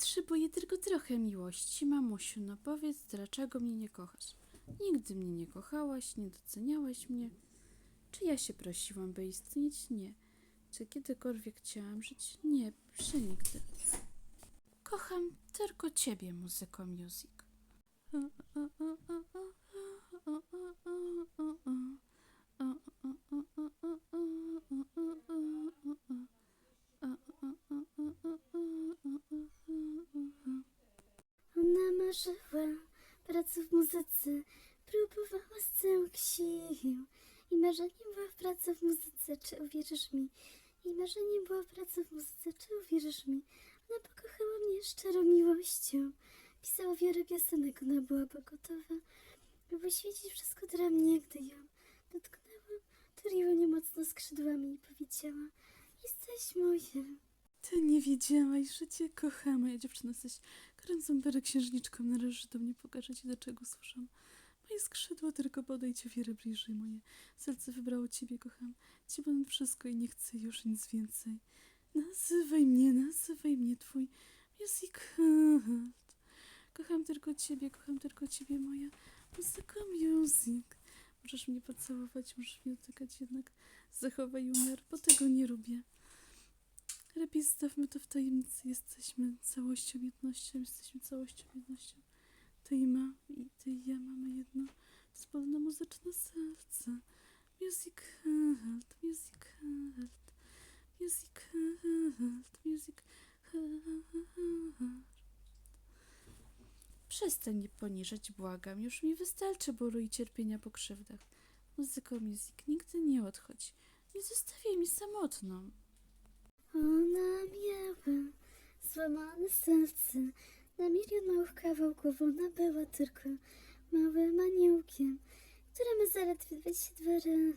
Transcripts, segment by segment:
potrzebuję tylko trochę miłości, mamusiu. No powiedz, dlaczego mnie nie kochasz? Nigdy mnie nie kochałaś, nie doceniałaś mnie. Czy ja się prosiłam, by istnieć? Nie. Czy kiedykolwiek chciałam żyć? Nie, przenigdy. Kocham tylko ciebie, muzyko music. Ona sił. I marzeniem była praca w muzyce, czy uwierzysz mi? I marzeniem była praca w muzyce, czy uwierzysz mi? Ona pokochała mnie szczerą miłością. Pisała wiele piosenek, ona byłaby gotowa, by poświęcić wszystko dla mnie, gdy ją dotknęłam. Tuliła mnie mocno skrzydłami i powiedziała, jesteś moja. Ty nie wiedziałaś, że cię kocham, moja dziewczyna jesteś kręcą księżniczką, należy do mnie, pokażę ci, do czego służą. Moje skrzydła tylko podejdź o wiele bliżej, moje serce wybrało ciebie, kocham cię ponad wszystko i nie chcę już nic więcej. Nazywaj mnie, nazywaj mnie twój music heart. Kocham tylko ciebie, kocham tylko ciebie, moja muzyka music. Możesz mnie pocałować, możesz mnie dotykać, jednak zachowaj umiar, bo tego nie lubię. Lepiej zostawmy to w tajemnicy. Jesteśmy całością, jednością, jesteśmy całością, jednością. I ma, i ty i ja mamy jedno wspólne muzyczne serce. Music heart, music heart, music heart, music heart. Przestań mnie poniżać, błagam. Już mi wystarczy bólu i cierpienia po krzywdach. Muzyko, music, nigdy nie odchodź. Nie zostawiaj mi samotną. Ona miała złamane serce na milion małych kawałków. Ona była tylko małym aniołkiem, który ma zaledwie 22 lat.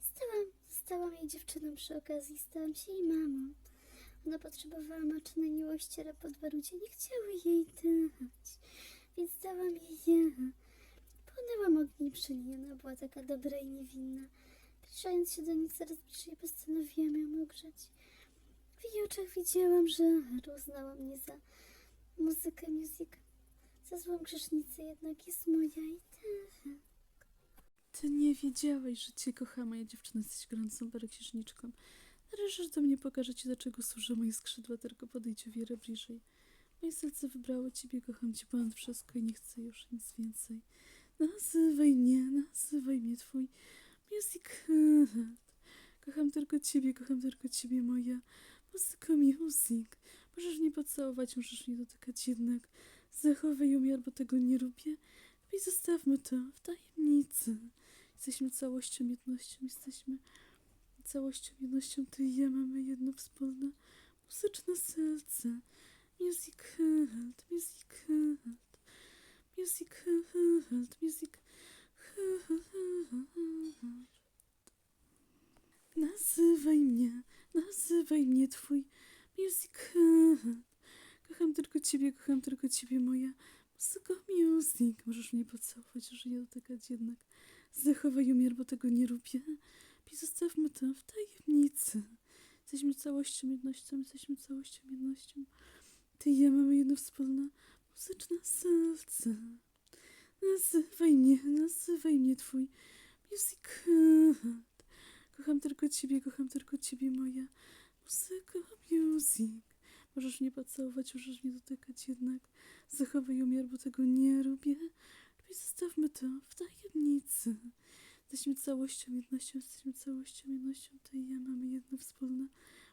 Stałam, stałam jej dziewczyną przy okazji, stałam się jej mamą. Ona potrzebowała macznej miłości, ale podwa ludzie nie chciały jej dać, więc dałam jej ja. Płonęłam ogniem przy niej, ona była taka dobra i niewinna. Zbliżając się do niej coraz bliżej, postanowiłam ją ogrzeć. W jej oczach widziałam, że uznała mnie za muzykę, music, za złą grzesznicę, jednak jest moja i tyle. Ty nie wiedziałeś, że cię kocha moja dziewczyna, jesteś gorącą księżniczką. Należysz do mnie, pokażę ci, do czego służą moje skrzydła, tylko podejdź o wiele bliżej. Moje serce wybrało ciebie, kocham cię ponad wszystko i nie chcę już nic więcej. Nazywaj mnie, nazywaj mnie twój music. Kocham tylko ciebie, kocham tylko ciebie, moja muzyka music. Możesz mnie pocałować, możesz mnie dotykać, jednak zachowaj umiar, bo tego nie lubię. Lepiej zostawmy to w tajemnicy. Jesteśmy całością, jednością, jesteśmy całością, jednością. Ty i ja mamy jedno wspólne muzyczne serce. Music heart, music heart, music heart, music heart. Nazywaj mnie, nazywaj mnie twój music. Kocham tylko ciebie, kocham tylko ciebie, moja muzyka music. Możesz mnie pocałować, możesz mnie dotykać, jednak zachowaj umiar, bo tego nie lubię. I zostawmy to w tajemnicy. Jesteśmy całością, jednością, jesteśmy całością, jednością. Ty i ja mamy jedno wspólne muzyczne serce. Nazywaj mnie, nazywaj mnie twój music. Kocham tylko ciebie, kocham tylko ciebie, moja muzyka music. Możesz mnie pocałować, możesz mnie dotykać, jednak zachowaj umiar, bo tego nie lubię. Lepiej zostawmy to w tajemnicy. Jesteśmy całością, jednością, jesteśmy całością, jednością. Ty i ja mamy jedno wspólne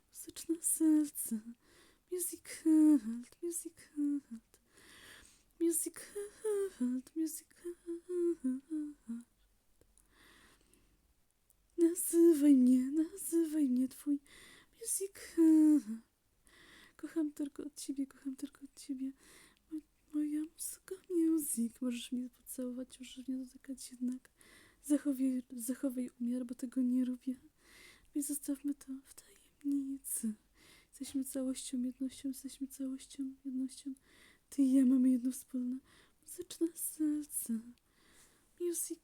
muzyczne serce. Music heart, music heart. Music heart, music heart. Nazywaj mnie, nazywaj mnie twój music heart. Kocham tylko od ciebie, kocham tylko od ciebie. Mo- Moja muzyka music. Możesz mnie pocałować, możesz mnie dotykać jednak. Zachowaj, zachowaj umiar, bo tego nie lubię. I zostawmy to w tajemnicy. Jesteśmy całością, jednością, jesteśmy całością, jednością. Ty i ja mamy jedno wspólne muzyczne serce. Music.